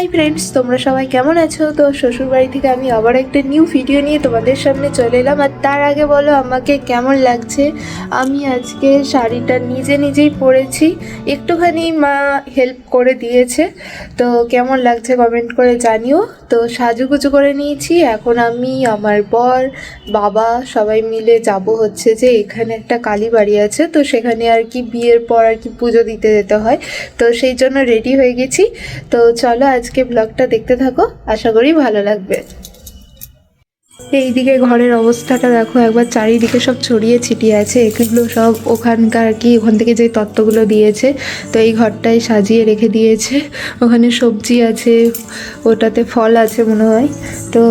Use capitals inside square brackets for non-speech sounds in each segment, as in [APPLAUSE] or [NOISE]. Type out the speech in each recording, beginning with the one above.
Hi friends তোমরা সবাই কেমন আছো? তো শ্বশুরবাড়ি থেকে আমি আবার একটা নিউ ভিডিও নিয়ে তোমাদের সামনে চলে এলাম। আর তার আগে বলো, আমাকে কেমন লাগছে? আমি আজকে শাড়িটা নিজে নিজেই পরেছি। একটুখানি মা হেল্প করে দিয়েছে। তো কেমন লাগছে কমেন্ট করে জানিও। তো সাজুগুজু করে নিয়েছি। এখন আমি, আমার বর, বাবা সবাই মিলে যাব হচ্ছে যে এখানে একটা কালী বাড়ি আছে। তো সেখানে আর কি বিয়ের পর আর কি পুজো দিতে যেতে হয়। তো সেই জন্য রেডি হয়ে গেছি। তো চলো আজকে ব্লগটা দেখতে থাকো। আশা করি ভালো লাগবে। এইদিকে ঘরের অবস্থাটা দেখো, একবার চারিদিকে সব ছড়িয়ে ছিটিয়ে আছে এগুলো সব ওখানকার কি, ওখান থেকে যে তত্ত্বগুলো দিয়েছে, তো এই ঘরটায় সাজিয়ে রেখে দিয়েছে। ওখানে সবজি আছে, ওটাতে ফল আছে মনে হয়। তো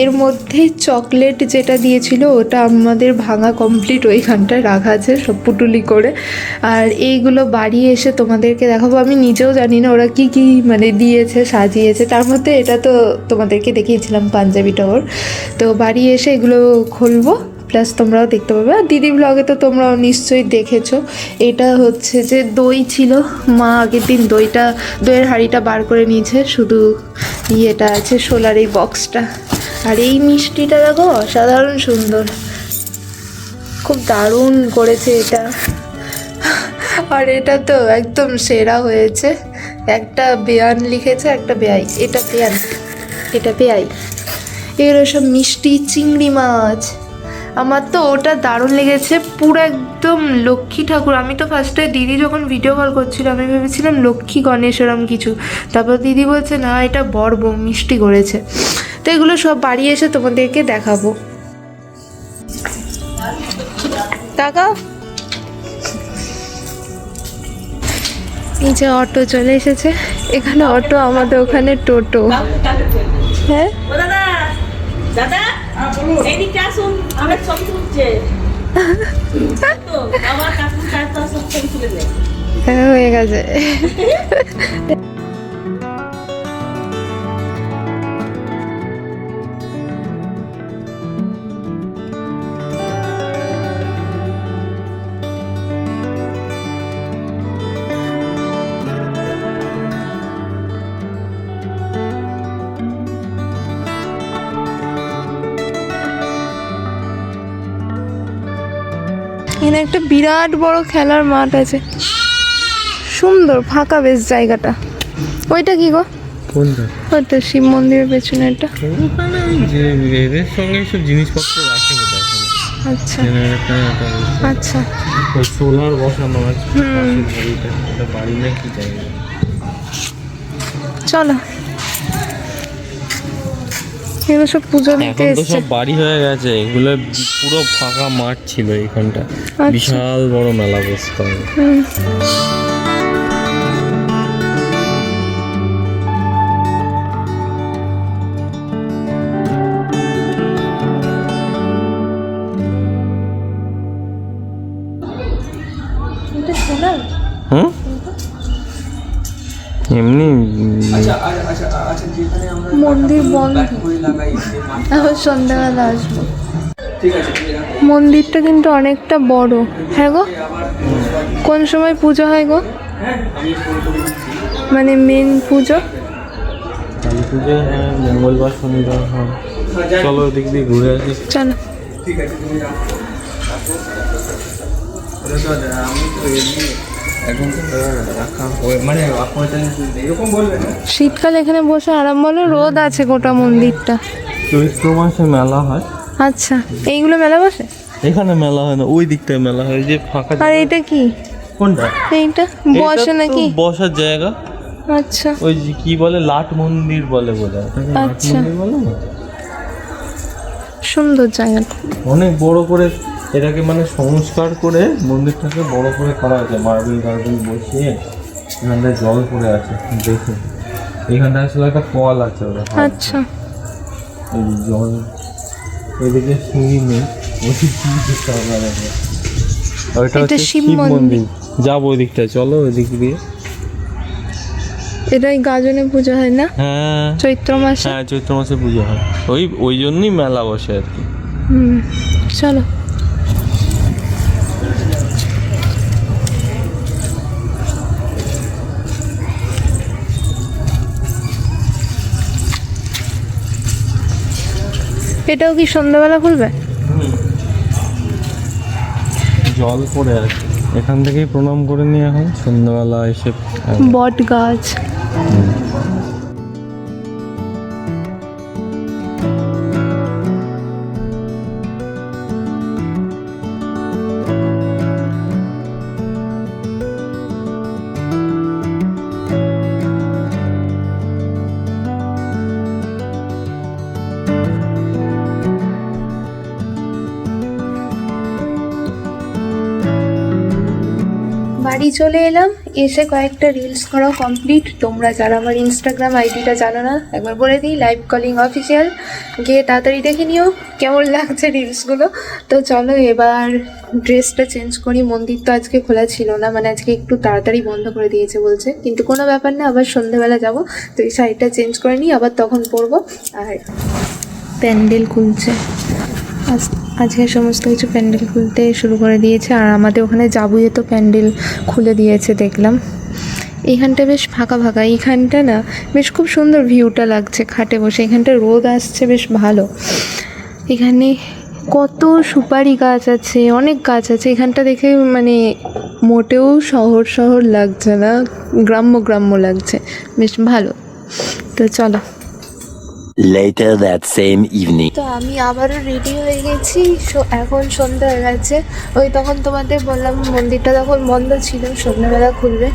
এর মধ্যে চকলেট যেটা দিয়েছিল, ওটা আমাদের ভাঙা কমপ্লিট ওইখানটায় রাখা আছে, সব পুটুলি করে। আর এইগুলো বাড়ি এসে তোমাদেরকে দেখাবো, আমি নিজেও জানি না ওরা কি কি মানে দিয়েছে, সাজিয়েছে। তার মধ্যে এটা তো তোমাদেরকে দেখিয়েছিলাম, পাঞ্জাবি টওয়ার। তো বাড়ি এসে এগুলো খুলবো প্লাস তোমরাও দেখতে পাবে। আর দিদি ব্লগে তো তোমরাও নিশ্চয়ই দেখেছ। এটা হচ্ছে যে দই ছিল। মা আগের দিন দইটা, দইয়ের হাঁড়িটা বার করে নিয়েছে। শুধু ইয়েটা আছে, সোলার এই বক্সটা আর এই মিষ্টিটা দেখো, অসাধারণ সুন্দর। খুব দারুণ করেছে এটা। আর এটা তো একদম সেরা হয়েছে। একটা বেয়ান লিখেছে, একটা বেয়াই। এটা বেয়ান, এটা বেয়াই। এগুলো সব মিষ্টি চিংড়ি মাছ। আমার তো ওটা দারুণ লেগেছে। পুরো একদম লক্ষ্মী ঠাকুর। আমি তো ফার্স্টে দিদি যখন ভিডিও কল করছিল, আমি ভেবেছিলাম লক্ষ্মী, গণেশ এরম কিছু। তারপর দিদি বলছে, না, এটা বড় মিষ্টি করেছে। তো এগুলো সব বাড়ি এসে তোমাদেরকে দেখাবো। তাকাও। এই যে অটো চলে এসেছে। এখানে অটো, আমাদের ওখানে টোটো। হ্যাঁ? দাদা দাদা এইদিকটা আসুন আমার ছবি তুলছে। তো আমার কাকু কাকু সব ছবি তুলে দেয়। হ্যাঁ হয়ে গেছে। এখানে একটা বিরাট বড় খেলার মাঠ আছে। সুন্দর ফাঁকা বেশ জায়গাটা। ওইটা কি গো? ওইটা শিব মন্দিরের পেছনে এটা এদের সঙ্গে সব জিনিসপত্র রাখে আচ্ছা। আচ্ছা। ওই সোলার বসানো আছে পাশের বাড়িটা। ওটা বাড়ি না কি জায়গা? চলো। এগুলো সব পুজো দিতে এখন তো সব বাড়ি হয়ে গেছে। এগুলো পুরো ফাঁকা মাঠ ছিল এইখানটা আচ্ছা। বিশাল বড় মেলা বসতো। মন্দির বন্ধ। এখন [LAUGHS] সন্ধ্যাবেলা আসব। মন্দিরটা কিন্তু অনেকটা বড়। হ্যাঁ গো? কোন সময় পুজো হয় গো? মানে মেন পুজো? কালী পুজো হ্যাঁ মঙ্গলবার শনিবার হ্যাঁ। চলো ওদিক দিয়ে ঘুরে আসি। চলো। মানে এরকম বলবে না শীতকালে এখানে বসে আরাম বলো রোদ আছে গোটা মন্দিরটা। চৈত্র মাসে মেলা হয়। আচ্ছা এইগুলো মেলা বসে? এখানে মেলা হয় না ওই দিকটায় মেলা হয় যে ফাঁকা আর এইটা কি? কোনটা? এইটা? বসে এটা নাকি? বসার জায়গা। আচ্ছা। ওই যে কি বলে লাট মন্দির বলে বোধ হয় আচ্ছা। সুন্দর জায়গাটা। অনেক বড় করে এটাকে মানে সংস্কার করে মন্দিরটাকে বড় করে করা হয়েছে। মার্বেল গার্বেল বসিয়ে এখানটায় জল পড়ে আছে দেখে এখানটা আসলে একটা কল আছে ওরা আচ্ছা। এই জল এদিকে সিঁড়ি নেই ওইটা হচ্ছে শিব মন্দির। যাব ওই দিকটায় চলো ওই দিক দিয়ে। এটাই গাজনে পুজো হয় না? হ্যাঁ। চৈত্র মাসে? হ্যাঁ চৈত্র মাসে পুজো হয়। ওই ওই জন্যই মেলা বসে আর কি। হুম চলো। এটাও কি সন্ধ্যাবেলা খুলবে? জল পড়ে আর এখান থেকেই প্রণাম করে নিয়ে এখন সন্ধ্যাবেলা এসে বট গাছ। বাড়ি চলে এলাম, এসে কয়েকটা রিলস করা কমপ্লিট তোমরা যারা আমার ইনস্টাগ্রাম আইডিটা জানো না, একবার বলে দিই লাইভ কলিং অফিসিয়াল গিয়ে তাড়াতাড়ি দেখে নিও কেমন লাগছে রিলসগুলো তো চলো এবার ড্রেসটা চেঞ্জ করি, মন্দির তো আজকে খোলা ছিল না মানে আজকে একটু তাড়াতাড়ি বন্ধ করে দিয়েছে বলছে। কিন্তু কোনো ব্যাপার না, আবার সন্ধ্যেবেলা যাব, তো এই শাড়িটা চেঞ্জ করে নিই, আবার তখন পরবো। আর প্যান্ডেল খুলছে। আজ আজকে সমস্ত কিছু প্যান্ডেল খুলতে শুরু করে দিয়েছে, আর আমাদের ওখানে যাবুয়ে তো প্যান্ডেল খুলে দিয়েছে দেখলাম। এইখানটা বেশ ফাঁকা ফাঁকা, এইখানটা না বেশ খুব সুন্দর ভিউটা লাগছে খাটে বসে এখানটা রোদ আসছে বেশ ভালো। এখানে কত সুপারি গাছ আছে, অনেক গাছ আছে এখানটা দেখে মানে মোটেও শহর শহর লাগছে না, গ্রাম্য গ্রাম্য লাগছে, বেশ ভালো। তো চলো। Later that same evening. তো আমি আবারও রেডি হয়ে গেছি। সো এখন সন্ধ্যা হয়ে গেছে। ওই তখন তোমাদের বললাম, মন্দিরটা তখন বন্ধ ছিল, সন্ধ্যাবেলা খুলবে।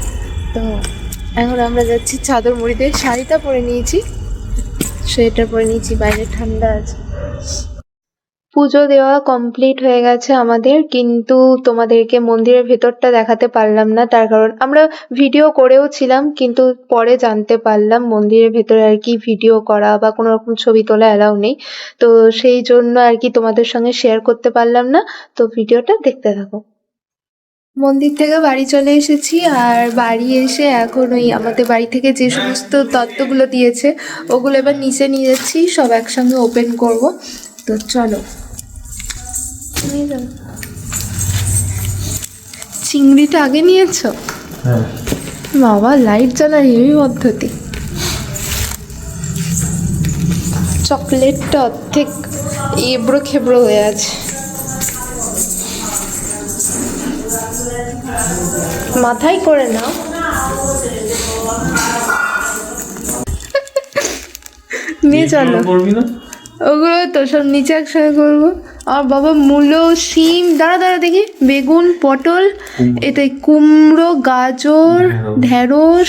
তো এখন আমরা যাচ্ছি চাদর মুড়িতে। শাড়িটা পরে নিয়েছি। সোয়েটার পরে নিয়েছি, বাইরে ঠান্ডা আছে। পুজো দেওয়া কমপ্লিট হয়ে গেছে আমাদের, কিন্তু তোমাদেরকে মন্দিরের ভেতরটা দেখাতে পারলাম না। তার কারণ আমরা ভিডিও করেও ছিলাম, কিন্তু পরে জানতে পারলাম মন্দিরের ভেতরে আর কি ভিডিও করা বা কোনো রকম ছবি তোলা অ্যালাউ নেই। তো সেই জন্য আর কি তোমাদের সঙ্গে শেয়ার করতে পারলাম না। তো ভিডিওটা দেখতে থাকো। মন্দির থেকে বাড়ি চলে এসেছি, আর বাড়ি এসে এখন ওই আমাদের বাড়ি থেকে যে সমস্ত তত্ত্বগুলো দিয়েছে, ওগুলো এবার নিচে নিয়ে যাচ্ছি, সব একসঙ্গে ওপেন করব। তো চলো। চিংড়িটা আগে নিয়েছো? হ্যাঁ। বাবা লাইট জ্বালার হেভি পদ্ধতি। চকলেটটা অর্ধেক এবড়ো খেবড়ো হয়ে আছে। মাথায় করে নাও। নিয়ে চলো। করবি না? ওগুলো তো সব নিচে একসঙ্গে করব। আর বাবা মূলো শিম দাঁড়া দাঁড়া দেখি। বেগুন পটল এটাই কুমড়ো গাজর ঢেঁড়স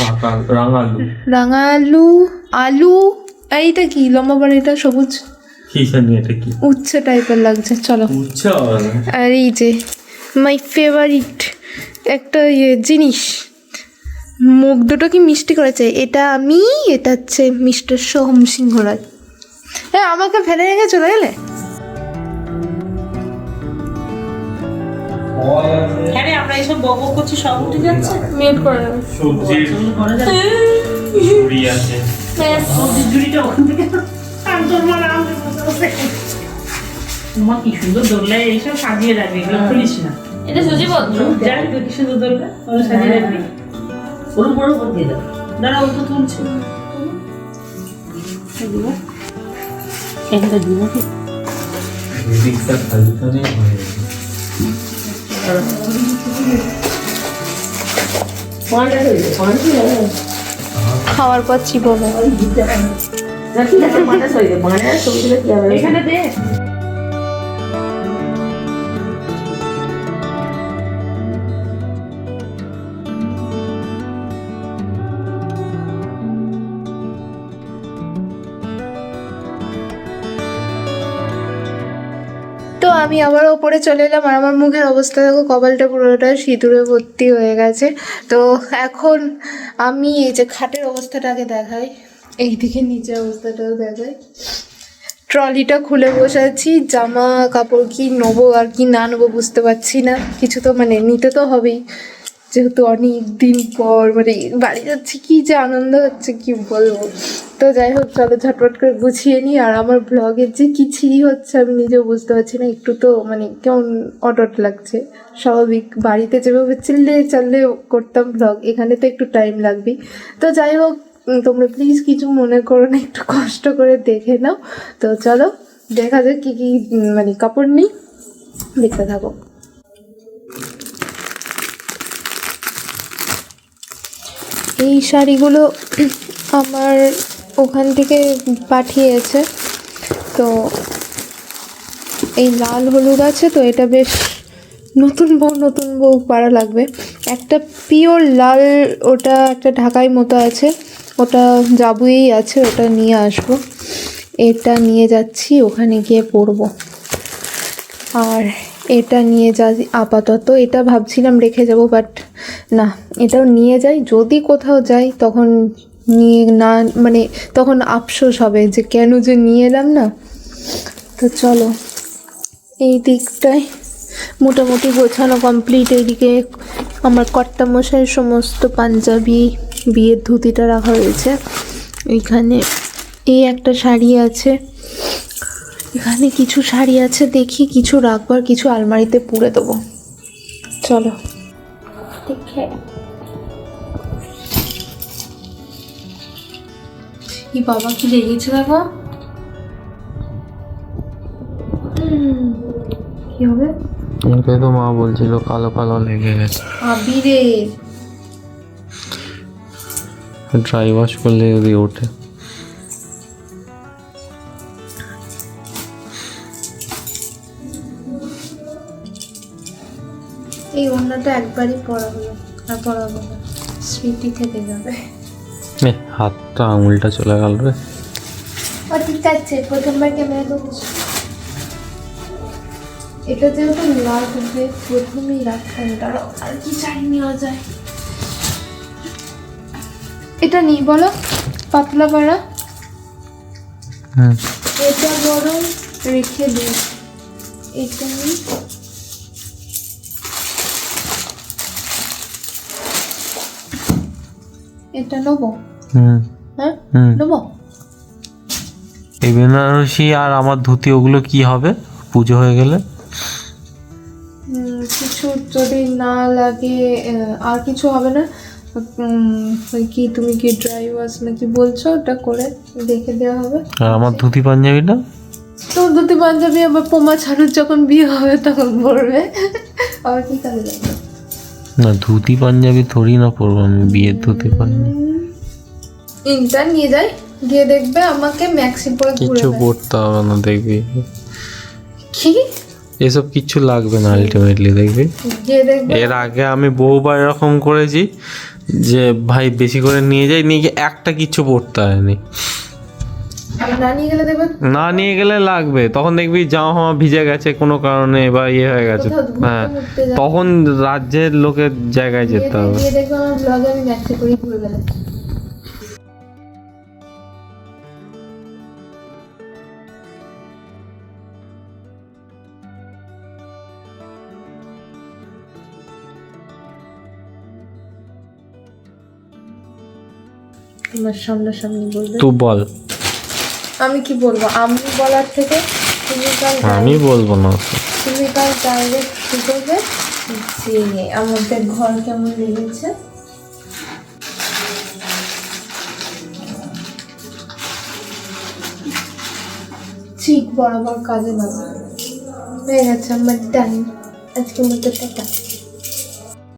রাঙালু। রাঙা আলু। এইটা কি? লম্বা বড় এটা সবুজ? উচ্ছে টাইপের লাগছে চলো। আর এই যে মাই ফেভারিট একটা ইয়ে জিনিস। মুখ দুটো কি মিষ্টি করেছে? এটা আমি এটা হচ্ছে মিস্টার সোহম সিংহ রায় হ্যাঁ আমাকে ফেলে রেখে চলে গেলে? হ্যাঁ আমরা এইসব বক বক করছি সব উঠে যাচ্ছে। মিউট করে দেবো সবজির ঝুড়ি আছে সবজির ঝুড়িটা ওখান থেকে আর তোর মা রাম দিয়ে বসে বসে। তোমার কি সুন্দর এইসব সাজিয়ে রাখবি এগুলো খুলিস না। এটা সুজিপত্র জানি তো কি সুন্দর সাজিয়ে রাখবি। দিয়ে দাও। দাঁড়া ও তো তুলছে। এখানটা দিব কি এদিকটা খালি খালি হয়ে খাওয়ার পর চিবোবো। এখানে দে। আমি আবার ওপরে চলে এলাম আর আমার মুখের অবস্থা দেখো, কপালটা পুরোটা সিঁদুরে ভর্তি হয়ে গেছে। তো এখন আমি এই যে খাটের অবস্থাটাকে দেখাই, এইদিকে নিচের অবস্থাটাও দেখাই। ট্রলিটা খুলে বসে আছি জামা কাপড় কি নেব আর কি না নেব বুঝতে পারছি না, কিছু তো মানে নিতে তো হবেই। যেহেতু অনেক দিন পর মানে বাড়ি যাচ্ছি, কি যে আনন্দ হচ্ছে, কি বলব? তো যাই হোক, চলো ঝটপট করে গুছিয়ে নিই। আর আমার ব্লগের যে কি ছিঁড়ি হচ্ছে, আমি নিজেও বুঝতে পারছি না। একটু তো মানে কেমন অটট লাগছে। স্বাভাবিক, বাড়িতে যেভাবে চিল্লে চাললে করতাম ব্লগ এখানে তো একটু টাইম লাগবে তো যাই হোক তোমরা প্লিজ কিছু মনে করো না, একটু কষ্ট করে দেখে নাও। তো চলো, দেখা যাক কি কি মানে কাপড় নেই। দেখতে থাকো। এই শাড়িগুলো আমার ওখান থেকে পাঠিয়েছে। তো এই লাল হলুদ আছে তো, এটা বেশ নতুন বউ নতুন বউ পাড়া লাগবে। একটা পিওর লাল, ওটা একটা ঢাকাই মতো আছে। ওটা যাবই আছে, ওটা নিয়ে আসব। এটা নিয়ে যাচ্ছি, ওখানে গিয়ে পরবো। আর এটা নিয়ে যা আপাতত এটা ভাবছিলাম রেখে যাব বাট না, এটাও নিয়ে যাই। যদি কোথাও যাই, তখন নিয়ে না মানে তখন আফসোস হবে যে কেন যে নিয়ে এলাম না। তো চলো, এই দিকটায় মোটামুটি গোছানো কমপ্লিট এইদিকে আমার কর্তা মশাইয়ের সমস্ত পাঞ্জাবি, বিয়ের ধুতিটা রাখা হয়েছে। এইখানে এই একটা শাড়ি আছে। এখানে কিছু শাড়ি আছে দেখি কিছু রাখব আর কিছু আলমারিতে পুরে দেবো। চলো। দেখে। এই বাবা কি লেগেছে দেখো কি হবে? এটাই তো মা বলছিল কালো কালো লেগে গেছে। আবিরের। ড্রাই ওয়াশ করলে যদি ওঠে। এই অন্যটা একবারই পরা হলো আর পরাবো না। স্মৃতি থেকে যাবে। হাতটা আঙুলটা চলে গেল রে। ও ঠিক আছে প্রথমবার ক্যামেরা করছি? এটা যেহেতু লাগবে প্রথমেই রাখতাম দাঁড়াও আর কি শাড়ি নেওয়া যায়? এটা নেই বলো। পাতলা পাড়া। হুম এটা বরং রেখে দিই এটা নেই। এটা নেব। হুম। হ্যাঁ? নেব? এই বেনারসি আর আমার ধুতি ওগুলো কি হবে? পুজো হয়ে গেলে? কিছু যদি না লাগে আর কিছু হবে না কি তুমি কি ড্রাই ওয়াশ নাকি বলছো? ওটা করে দেখে দেওয়া হবে। আর আমার ধুতি পাঞ্জাবিটা? তো দুটি পাঞ্জাবি আবার পোমা ছাড়ুর যখন বিয়ে হবে তখন পরবে। আবার কি কাজে লাগবে? না ধুতি পাঞ্জাবি থরি না পরবো আমি বিয়ের ধুতি পাঞ্জাবি। ইনটা নিয়ে যাই গিয়ে দেখবে আমাকে ম্যাক্সি পরে বেড়ায়। পড়তে হবে না দেখবি। কি? এসব কিচ্ছু লাগবে না আলটিমেটলি দেখবি? এর আগে আমি বহুবার এরকম করেছি যে ভাই বেশি করে নিয়ে যাই নিয়ে গিয়ে একটা কিচ্ছু পড়তে হয়নি। না নিয়ে গেলে লাগবে। তখন দেখবি জামা ফামা ভিজে গেছে কোনো কারণে বা ইয়ে হয়ে গেছে। হ্যাঁ তখন রাজ্যের লোকের জায়গায় যেতে হবে। তোমার সামনাসামনি বলবে? তুই বল। আমি কি বলব? আমি বলার থেকে তুমি কাল আমি বলব না। তুমি কাল ডাইরেক্ট কি করবে যে আমাদের ঘর কেমন লেগেছে? ঠিক বরাবর কাজে লাগবে। হয়ে গেছে আমার ডান আজকে মতো টাটা।